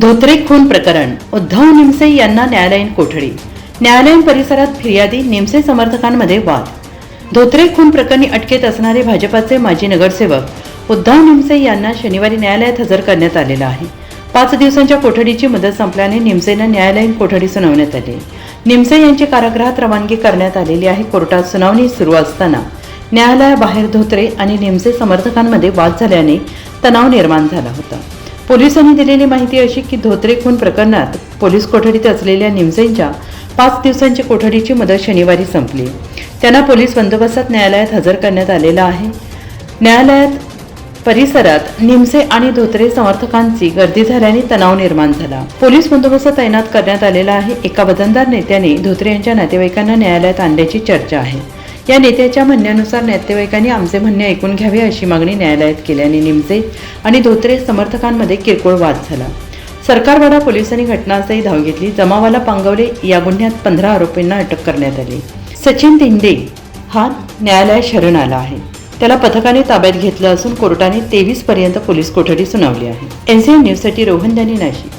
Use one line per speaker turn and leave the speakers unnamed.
धोत्रे खून प्रकरण. उद्धव निमसे यांना न्यायालयीन कोठडी. न्यायालयीन परिसरात फिर्यादी निमसे समर्थकांमध्ये वाद. धोत्रे खून प्रकरणी अटकेत असणारे भाजपाचे माजी नगरसेवक उद्धव निमसे यांना शनिवारी न्यायालयात हजर करण्यात आलेलं आहे. पाच दिवसांच्या कोठडीची मुदत संपल्याने निमसेना न्यायालयीन कोठडी सुनावण्यात आली. निमसे यांची कारागृहात रवानगी करण्यात आलेली आहे. कोर्टात सुनावणी सुरू असताना न्यायालयाबाहेर धोत्रे आणि निमसे समर्थकांमध्ये वाद झाल्याने तणाव निर्माण झाला होता. पोलिसांनी दिलेली माहिती अशी की धोत्रे खून प्रकरणात पोलीस कोठडीत असलेल्या निमसेंच्या पाच दिवसांची कोठडीची मुदत शनिवारी संपली. त्यांना पोलीस बंदोबस्तात न्यायालयात हजर करण्यात आलेला आहे. न्यायालयात परिसरात निमसे आणि धोत्रे समर्थकांची गर्दी झाल्याने तणाव निर्माण झाला. पोलीस बंदोबस्त तैनात करण्यात आलेला आहे. एका वजनदार नेत्याने धोत्रे यांच्या नातेवाईकांना न्यायालयात आणल्याची चर्चा आहे. या नेत्याच्या म्हणण्यानुसार नातेवाईकांनी आमचे म्हणणे ऐकून घ्यावे अशी मागणी न्यायालयात केल्याने निमसे आणि धोत्रे समर्थकांमध्ये किरकोळ वाद झाला. सरकारवाडा पोलिसांनी घटनास्थळी धाव घेतली. जमावाला पांगवले या गुन्ह्यात पंधरा आरोपींना अटक करण्यात आली. सचिन दिंडे हा न्यायालयात शरण आला आहे. त्याला पथकाने ताब्यात घेतलं असून कोर्टाने तेवीस पर्यंत पोलीस कोठडी सुनावली आहे. एनसीएन न्यूजसाठी रोहन दानी नाशिक.